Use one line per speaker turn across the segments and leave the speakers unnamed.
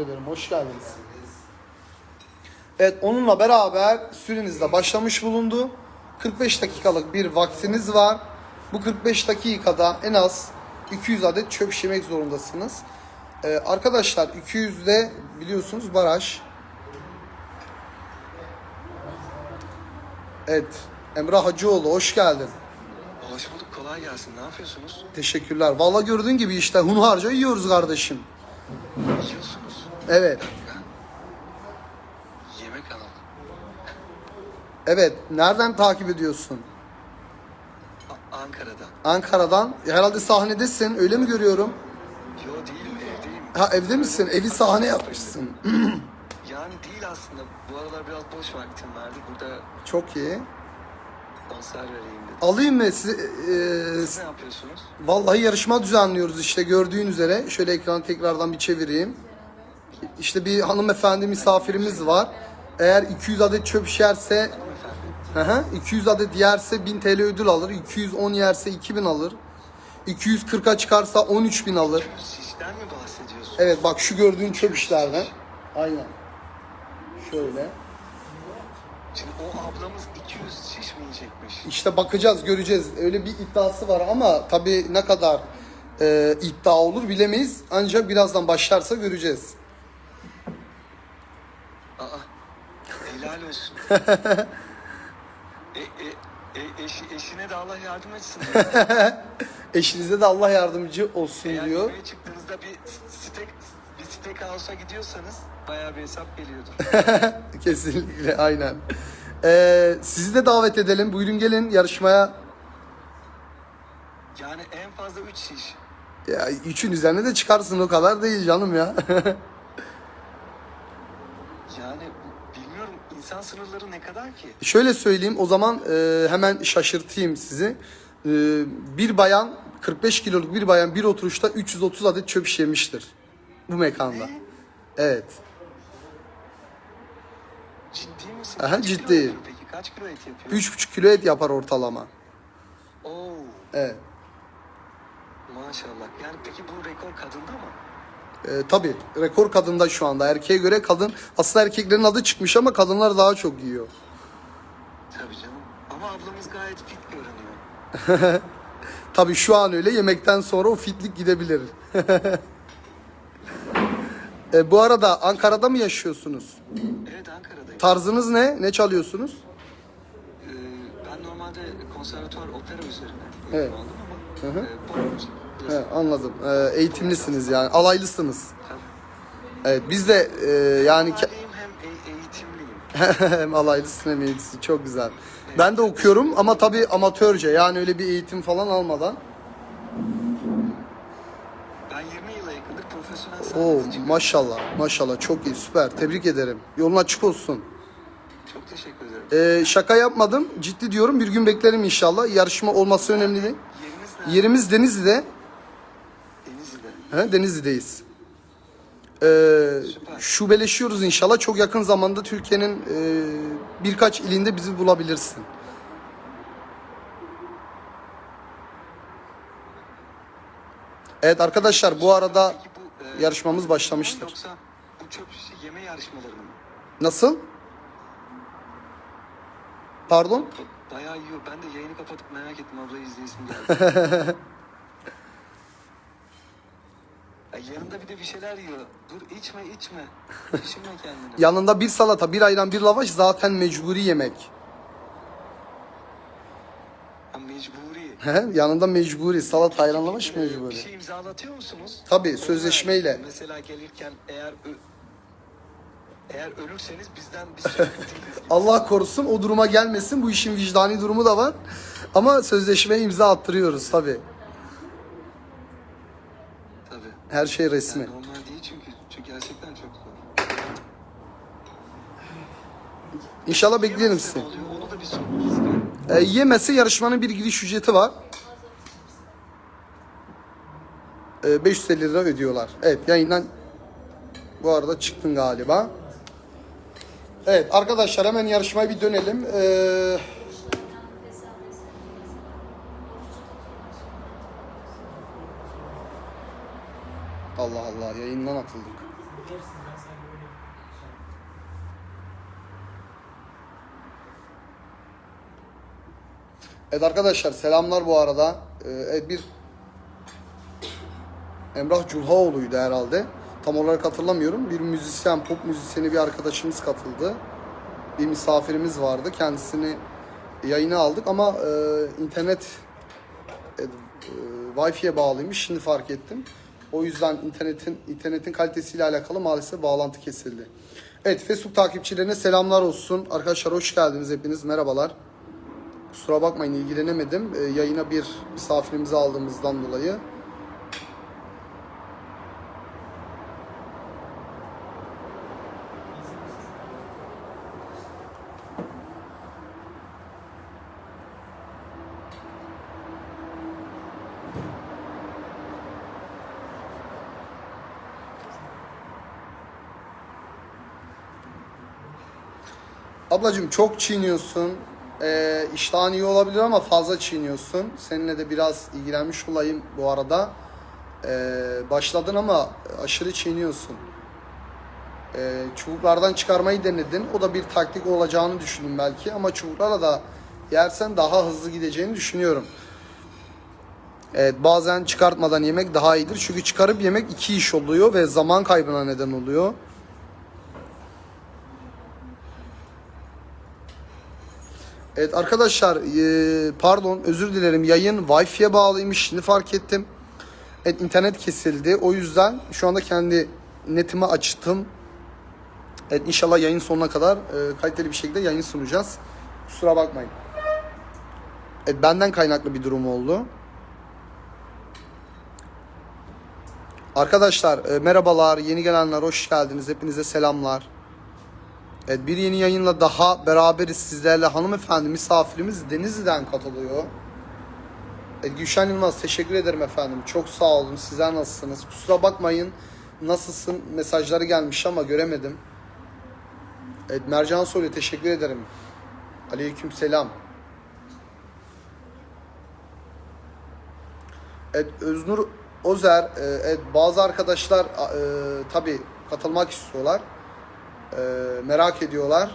ederim. Hoş geldiniz. Evet onunla beraber süreniz de başlamış bulundu. 45 dakikalık bir vaktiniz var. Bu 45 dakikada en az 200 adet çöp şişirmek zorundasınız. Ee, arkadaşlar 200'de biliyorsunuz baraj. Evet Emrah Hacıoğlu hoş geldin.
Hoş bulduk, kolay gelsin. Ne yapıyorsunuz?
Teşekkürler. Vallahi gördüğün gibi işte hunharca yiyoruz kardeşim.
Yiyorsunuz.
Evet.
Yemek kanalı.
Evet. Nereden takip ediyorsun?
A- Ankara'da.
Ankara'dan. Herhalde sahnedesin. Öyle mi görüyorum?
Yo değilim, evdeyim.
Ha evde misin? Evi sahne yapmışsın.
Yani değil aslında. Bu aralar biraz boş vaktim vardı. Burada
Çok iyi.
konser vereyim dedim.
Alayım mı sizi? Ee,
Siz ne yapıyorsunuz?
vallahi yarışma düzenliyoruz işte gördüğün üzere. Şöyle ekranı tekrardan bir çevireyim. İşte bir hanımefendi misafirimiz var. Eğer 200 adet çöp şişerse
Hanımefendi.
Hı hı. 200 adet yerse 1000 TL ödül alır. 210 yerse 2000 alır. 240'a çıkarsa 13000 alır.
Şişten mi bahsediyorsunuz?
Evet bak şu gördüğün çöp işlerden. Aynen. Şöyle.
Şimdi o ablamız 200 şiş mi yiyecekmiş?
İşte bakacağız, göreceğiz. Öyle bir iddiası var ama tabii ne kadar e, iddia olur bilemeyiz. Ancak birazdan başlarsa göreceğiz.
Aa, olsun. e, e, e, eşi, eşine de Allah yardım etsin.
Eşinize de Allah yardımcı olsun
Eğer
diyor.
yemeğe çıktığınızda bir steak, bir steakhouse'a gidiyorsanız bayağı bir hesap geliyordur.
Kesinlikle aynen. E, sizi de davet edelim. Buyurun gelin yarışmaya.
Yani en fazla 3 şiş.
Ya üçün üzerine de çıkarsın o kadar değil canım ya.
Yani bilmiyorum insan sınırları ne kadar ki?
Şöyle söyleyeyim o zaman e, hemen şaşırtayım sizi. E, bir bayan 45 kiloluk bir bayan bir oturuşta 330 adet çöp şişirmiştir. Bu mekanda.
Ne?
Evet.
Ciddi misin?
Aha,
Kaç kilo
ciddiyim.
yapıyor Peki kaç kilo et yapıyor?
3,5 kilo et yapar ortalama.
Oo
Evet.
maşallah. Yani peki bu rekor kadında mı?
E, tabii rekor kadında şu anda. Erkeğe göre kadın aslında erkeklerin adı çıkmış ama kadınlar daha çok yiyor.
Tabii canım. Ama ablamız gayet fit görünüyor.
Tabii şu an öyle yemekten sonra o fitlik gidebilir. e, bu arada Ankara'da mı yaşıyorsunuz?
Evet Ankara'dayım.
Tarzınız ne? Ne çalıyorsunuz?
Ee, ben normalde konservatuvar opera üzerine
Evet.
aldım ama
Hı hı.
e, pop müzik.
He, anladım. Ee, eğitimlisiniz yani. Alaylısınız. Evet biz de e, yani ke-
Alayım hem e- eğitimliyim.
hem alaylısın hem eğitimlisin. Çok güzel. Ben de okuyorum ama tabii amatörce. Yani öyle bir eğitim falan almadan.
Ben 20 yıla yakındır profesyonel
Oo maşallah. Maşallah çok iyi. Süper. Tebrik ederim. Yolun açık olsun.
Çok teşekkür ederim.
Ee, şaka yapmadım. Ciddi diyorum. Bir gün beklerim inşallah. Yarışma olması önemli değil.
Yeriniz nerede?
Yerimiz Denizli'de. He, Denizli'deyiz. Ee, şubeleşiyoruz inşallah. Çok yakın zamanda Türkiye'nin e, birkaç ilinde bizi bulabilirsin. Evet arkadaşlar bu arada
bu, e,
yarışmamız başlamıştır.
Yoksa bu çöp şişi yeme yarışmaları mı?
Nasıl? Pardon?
Bayağı yiyor. Ben de yayını kapatıp merak ettim. Ablayı izleyesim geldi. Ya yanında bir de bir şeyler yiyor. Dur içme içme. Düşünme kendini.
Yanında bir salata, bir ayran, bir lavaş zaten mecburi yemek.
Ha, mecburi.
He, Yanında mecburi. Salata, ayran, lavaş
Ee, Bir
mecburi.
şey imzalatıyor musunuz?
Tabii, sözleşmeyle.
Mesela gelirken eğer ö- eğer ölürseniz bizden biz sorumlu değiliz.
Allah korusun o duruma gelmesin. Bu işin vicdani durumu da var. Ama sözleşmeye imza attırıyoruz tabii.
Tabii.
Her şey resmi.
Yani normal değil çünkü. Çünkü gerçekten çok zor.
İnşallah
Yemezse
sizi.
ne oluyor? Onu da bir sorun.
E, yemesi yarışmanın bir giriş ücreti var. E, 550 lira ödüyorlar. Evet yayından bu arada çıktın galiba. Evet arkadaşlar hemen yarışmaya bir dönelim. Ee, Allah yayından atıldık. Evet arkadaşlar selamlar bu arada. Ee, evet bir Emrah Culhaoğlu'ydu herhalde. Tam olarak hatırlamıyorum. Bir müzisyen, pop müzisyeni bir arkadaşımız katıldı. Bir misafirimiz vardı. Kendisini yayına aldık ama e, internet e, e, Wi-Fi'ye bağlıymış. Şimdi fark ettim. O yüzden internetin internetin kalitesiyle alakalı maalesef bağlantı kesildi. Evet Facebook takipçilerine selamlar olsun. Arkadaşlar hoş geldiniz hepiniz. Merhabalar. Kusura bakmayın ilgilenemedim. Ee, yayına bir misafirimizi aldığımızdan dolayı. Ablacığım çok çiğniyorsun. Ee, iştahın iyi olabilir ama fazla çiğniyorsun. Seninle de biraz ilgilenmiş olayım bu arada. Ee, başladın ama aşırı çiğniyorsun. Ee, çubuklardan çıkarmayı denedin. O da bir taktik olacağını düşündüm belki. Ama çubuklarla da yersen daha hızlı gideceğini düşünüyorum. Evet bazen çıkartmadan yemek daha iyidir. Çünkü çıkarıp yemek iki iş oluyor ve zaman kaybına neden oluyor. Evet arkadaşlar eee, pardon özür dilerim yayın Wi-Fi'ye bağlıymış şimdi fark ettim. Evet internet kesildi o yüzden şu anda kendi netimi açtım. Evet inşallah yayın sonuna kadar eee, kaliteli bir şekilde yayın sunacağız. Kusura bakmayın. Evet benden kaynaklı bir durum oldu. Arkadaşlar e, merhabalar yeni gelenler hoş geldiniz hepinize selamlar. Evet bir yeni yayınla daha beraberiz sizlerle. Hanımefendi misafirimiz Denizli'den katılıyor. Evet, Gülşen Yılmaz teşekkür ederim efendim. Çok sağ olun. Sizler nasılsınız? Kusura bakmayın. Nasılsın? Mesajları gelmiş ama göremedim. Evet Mercan Soylu teşekkür ederim. Aleyküm selam. Evet Öznur Ozer, e, evet, bazı arkadaşlar e, tabi katılmak istiyorlar. E, merak ediyorlar.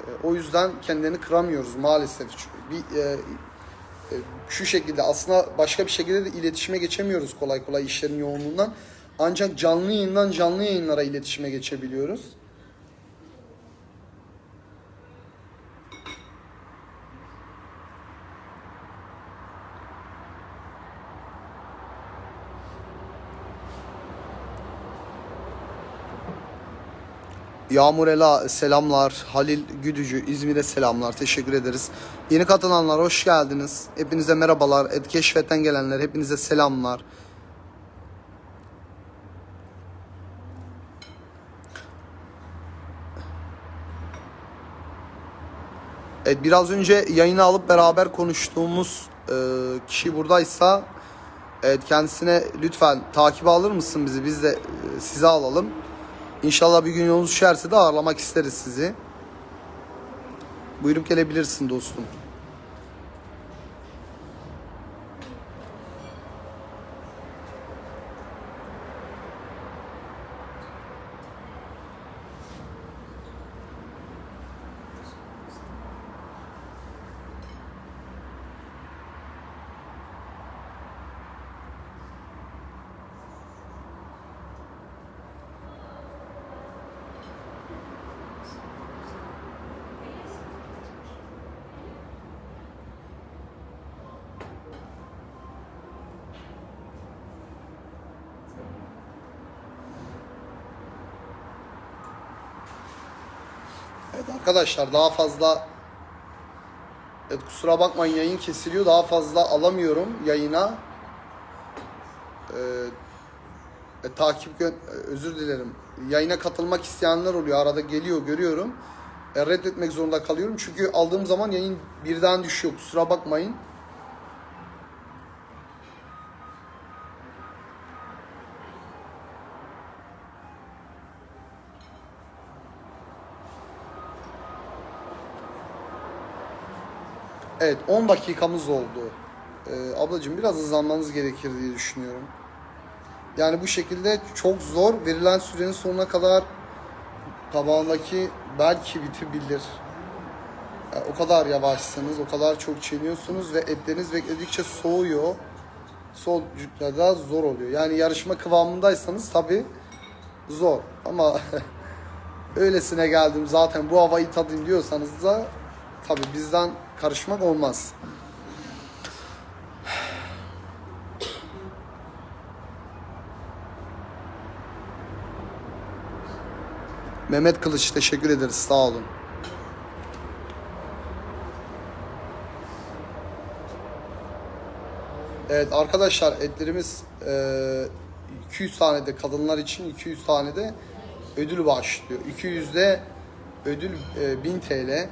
E, o yüzden kendilerini kıramıyoruz maalesef. Bir, e, e, şu şekilde aslında başka bir şekilde de iletişime geçemiyoruz kolay kolay işlerin yoğunluğundan. Ancak canlı yayından canlı yayınlara iletişime geçebiliyoruz. Yağmur Ela selamlar. Halil Güdücü İzmir'e selamlar. Teşekkür ederiz. Yeni katılanlar hoş geldiniz. Hepinize merhabalar. Et keşfetten gelenler hepinize selamlar. Evet biraz önce yayını alıp beraber konuştuğumuz e, kişi buradaysa evet kendisine lütfen takip alır mısın bizi? Biz de e, sizi alalım. İnşallah bir gün yolunuz düşerse de ağırlamak isteriz sizi. Buyurup gelebilirsin dostum. Arkadaşlar daha fazla Evet kusura bakmayın yayın kesiliyor. Daha fazla alamıyorum yayına. Ee, e, takip e, özür dilerim. Yayına katılmak isteyenler oluyor. Arada geliyor görüyorum. E, reddetmek zorunda kalıyorum. Çünkü aldığım zaman yayın birden düşüyor. Kusura bakmayın. Evet 10 dakikamız oldu. Ee, ablacığım biraz hızlanmanız gerekir diye düşünüyorum. Yani bu şekilde çok zor. Verilen sürenin sonuna kadar tabağındaki belki bitebilir. Yani o kadar yavaşsınız, o kadar çok çiğniyorsunuz ve etleriniz bekledikçe soğuyor. Soğudukça da zor oluyor. Yani yarışma kıvamındaysanız tabi zor. Ama öylesine geldim zaten bu havayı tadayım diyorsanız da tabi bizden karışmak olmaz. Mehmet Kılıç teşekkür ederiz sağ olun. Evet arkadaşlar etlerimiz e, 200 tane de kadınlar için 200 tane de ödül başlıyor. 200'de ödül e, 1000 TL.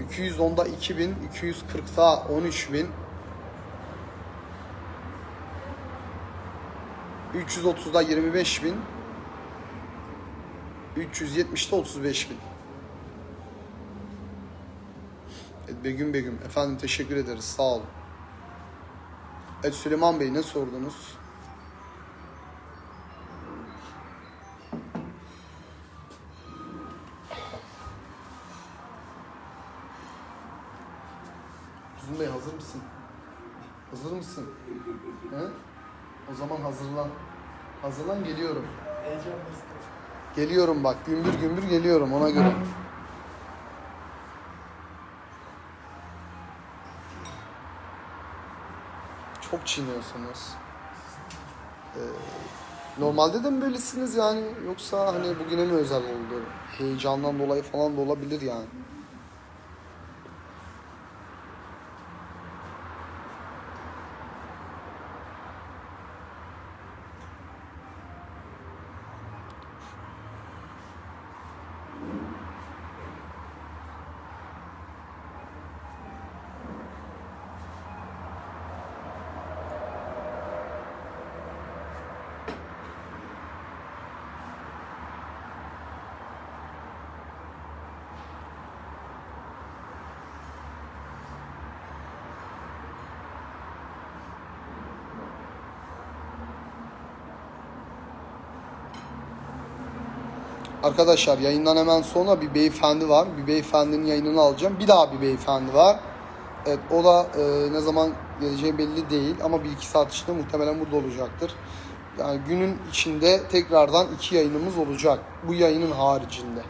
210'da 2000, 240'da 13000. 330'da 25000. 370'te 35000. Evet, Begüm Begüm. Efendim teşekkür ederiz. Sağ olun. Evet Süleyman Bey ne sordunuz? Uzun Bey hazır mısın? Hazır mısın? He? O zaman hazırlan. Hazırlan geliyorum. Geliyorum bak gümbür gümbür geliyorum ona göre. Çok çiğniyorsunuz. Ee, normalde de mi böylesiniz yani yoksa hani bugüne mi özel oldu? Heyecandan dolayı falan da olabilir yani. Arkadaşlar yayından hemen sonra bir beyefendi var. Bir beyefendinin yayınını alacağım. Bir daha bir beyefendi var. Evet o da e, ne zaman geleceği belli değil ama bir iki saat içinde muhtemelen burada olacaktır. Yani günün içinde tekrardan iki yayınımız olacak. Bu yayının haricinde.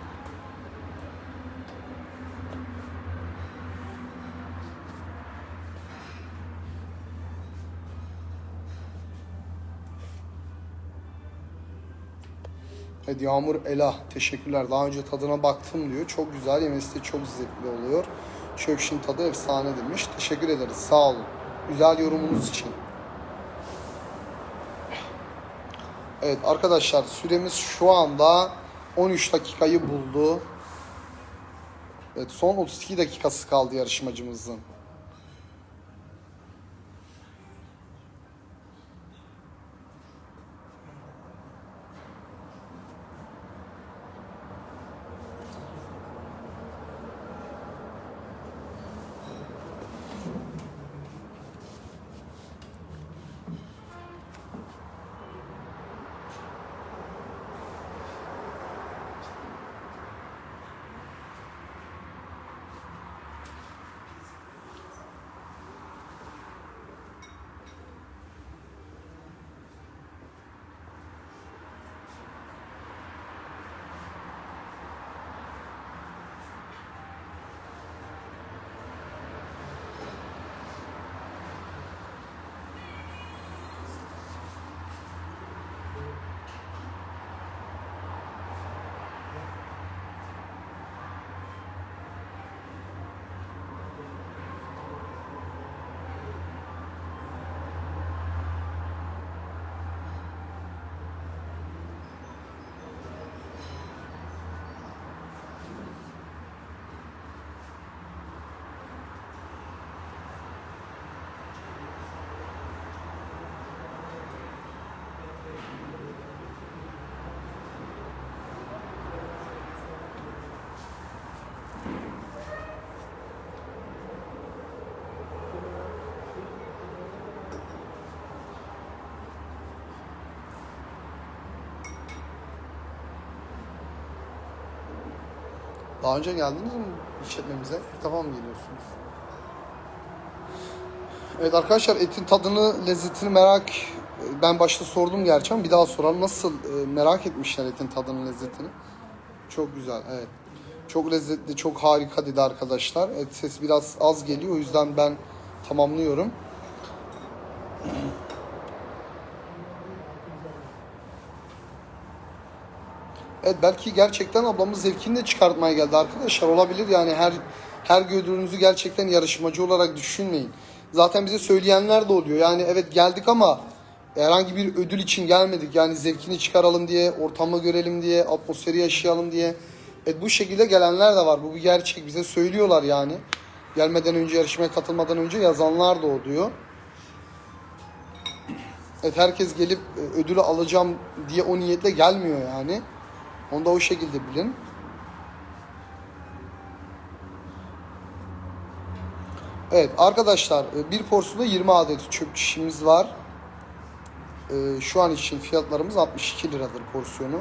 Evet Yağmur Ela teşekkürler. Daha önce tadına baktım diyor. Çok güzel yemesi de çok zevkli oluyor. Çökşin tadı efsane demiş. Teşekkür ederiz. Sağ olun. Güzel yorumunuz için. Evet arkadaşlar süremiz şu anda 13 dakikayı buldu. Evet son 32 dakikası kaldı yarışmacımızın. Daha önce geldiniz mi işletmemize? İlk defa mı geliyorsunuz? Evet arkadaşlar etin tadını, lezzetini merak ben başta sordum gerçi ama bir daha soralım. Nasıl e, merak etmişler etin tadını, lezzetini? Çok güzel, evet. Çok lezzetli, çok harika dedi arkadaşlar. Et ses biraz az geliyor o yüzden ben tamamlıyorum. Evet belki gerçekten ablamız zevkini de çıkartmaya geldi arkadaşlar. Olabilir yani her her gördüğünüzü gerçekten yarışmacı olarak düşünmeyin. Zaten bize söyleyenler de oluyor. Yani evet geldik ama herhangi bir ödül için gelmedik. Yani zevkini çıkaralım diye, ortamı görelim diye, atmosferi yaşayalım diye. Evet bu şekilde gelenler de var. Bu bir gerçek. Bize söylüyorlar yani. Gelmeden önce, yarışmaya katılmadan önce yazanlar da oluyor. Evet herkes gelip e, ödülü alacağım diye o niyetle gelmiyor yani. Onu da o şekilde bilin. Evet arkadaşlar e, bir porsiyonda 20 adet çöp şişimiz var. E, Şu an için fiyatlarımız 62 liradır porsiyonu.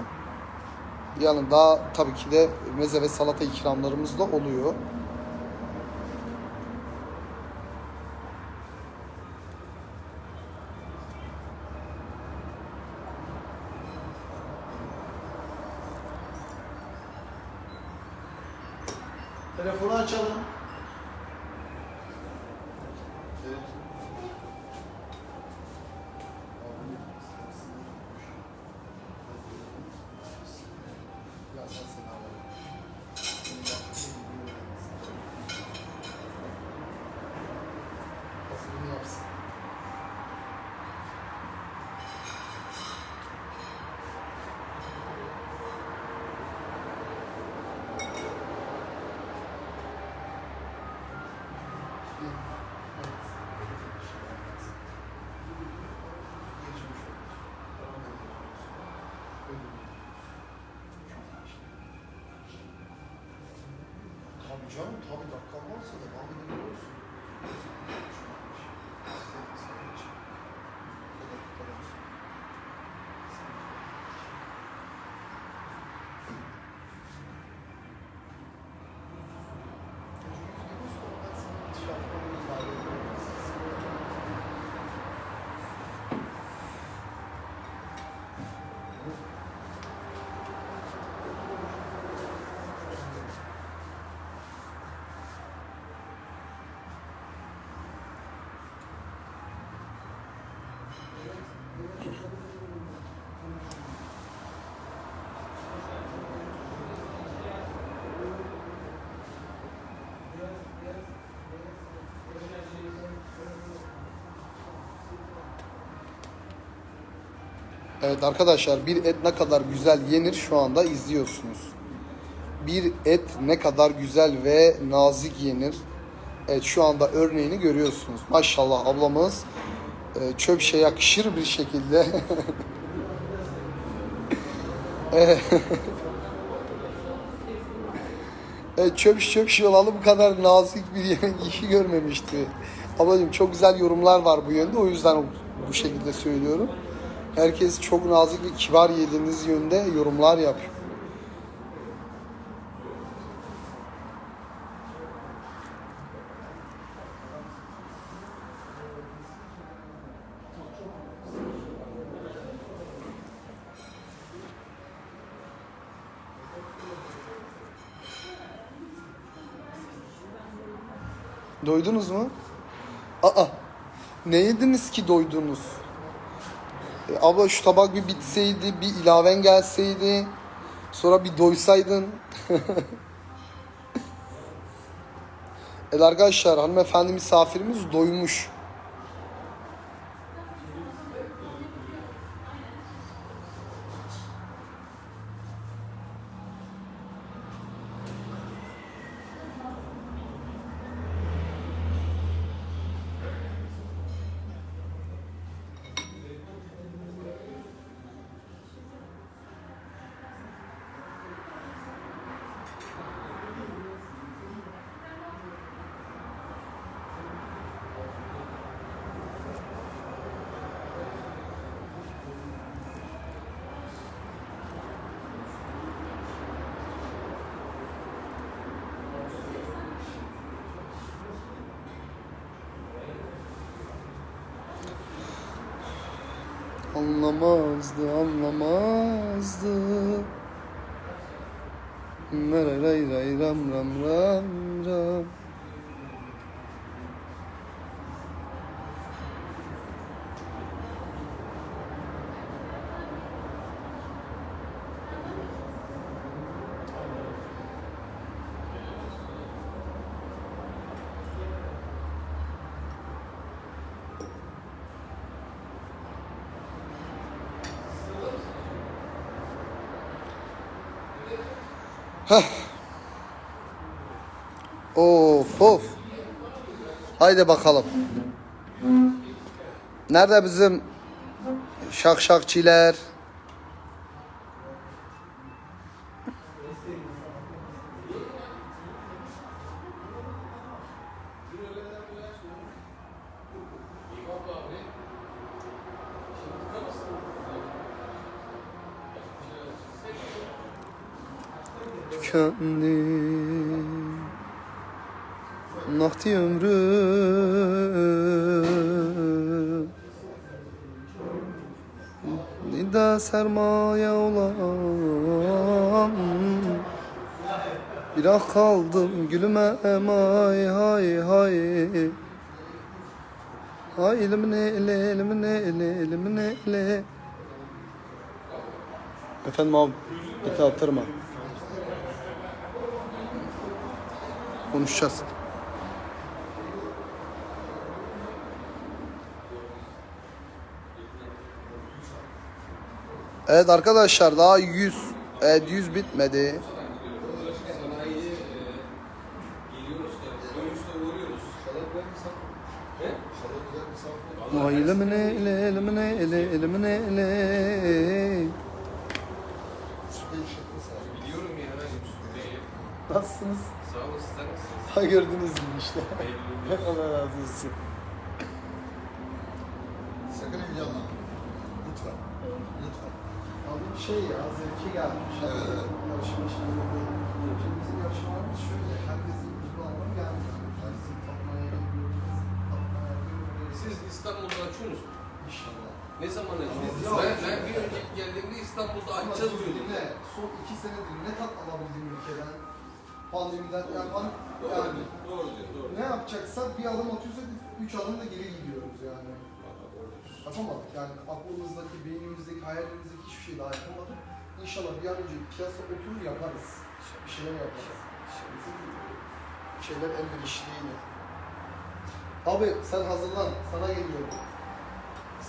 Yanında tabii ki de meze ve salata ikramlarımız da oluyor. Telefonu açalım. Canım tabii dakikan varsa devam edebiliyorsun. Evet arkadaşlar bir et ne kadar güzel yenir şu anda izliyorsunuz. Bir et ne kadar güzel ve nazik yenir. Evet şu anda örneğini görüyorsunuz. Maşallah ablamız e, çöp şey yakışır bir şekilde. Evet. Evet, çöp çöp şey olalı bu kadar nazik bir yemek işi görmemişti. Ablacığım çok güzel yorumlar var bu yönde o yüzden bu şekilde söylüyorum. Herkes çok nazik ve kibar yediğiniz yönde yorumlar yapıyor. Doydunuz mu? Aa, ne yediniz ki doydunuz? Abla şu tabak bir bitseydi, bir ilaven gelseydi, sonra bir doysaydın. evet arkadaşlar, hanımefendi misafirimiz doymuş. Anlamazdı, anlamazdı. Ray ray ray ram ram ram ram. Of of. Haydi bakalım. Nerede bizim şakşakçiler? Kaldım gülüme hay hay hay elimine ele elimine ele elimine ele Efendim abi eti attırma Konuşacağız. Evet arkadaşlar daha 100 evet 100 bitmedi. Vay elimine ele elimine ele elimine ele
Biliyorum ya ben.
Nasılsınız?
Sağ olun sizler nasılsınız?
Ha gördünüz mü işte. Allah razı olsun.
Sakın heyecanlanma. Lütfen. Lütfen.
Abi şey ya zevki gelmiş.
Evet, evet.
Yarışma şimdi Şimdi bizim yarışmalarımız şöyle. Herkesin
İstanbul'da açıyor musunuz?
İnşallah.
Ne zaman açıyorsunuz?
Yok.
Ben, ben bir önceki geldiğimde İstanbul'da
Ama
açacağız diyordum.
dinle. Son iki senedir ne tat alabildim ülkeden? Pandemiden yani, pan- yani
Doğru diyor, doğru.
ne yapacaksak bir adım atıyorsak üç adım da geri gidiyoruz yani. Yapamadık yani aklımızdaki, beynimizdeki, hayalimizdeki hiçbir şey daha yapamadık. İnşallah bir an önce piyasa oturur yaparız. Bir şeyler yaparız. Çünkü şeyler elverişli değil. Abi sen hazırlan, sana geliyorum.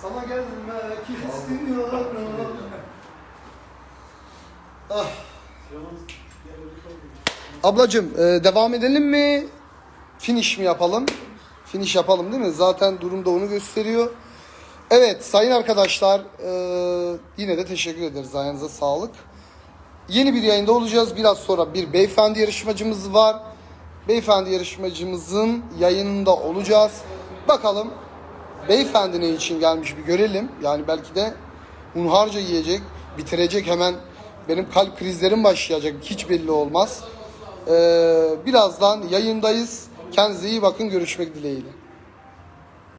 Sana gelmek istiyorum. ah. Ablacım e, devam edelim mi? Finish mi yapalım? Finish yapalım değil mi? Zaten durumda onu gösteriyor. Evet sayın arkadaşlar e, yine de teşekkür ederiz. Ayağınıza sağlık. Yeni bir yayında olacağız. Biraz sonra bir beyefendi yarışmacımız var. Beyefendi yarışmacımızın yayınında olacağız. Bakalım beyefendi ne için gelmiş bir görelim. Yani belki de hunharca yiyecek, bitirecek hemen. Benim kalp krizlerim başlayacak. Hiç belli olmaz. Ee, birazdan yayındayız. Kendinize iyi bakın. Görüşmek dileğiyle.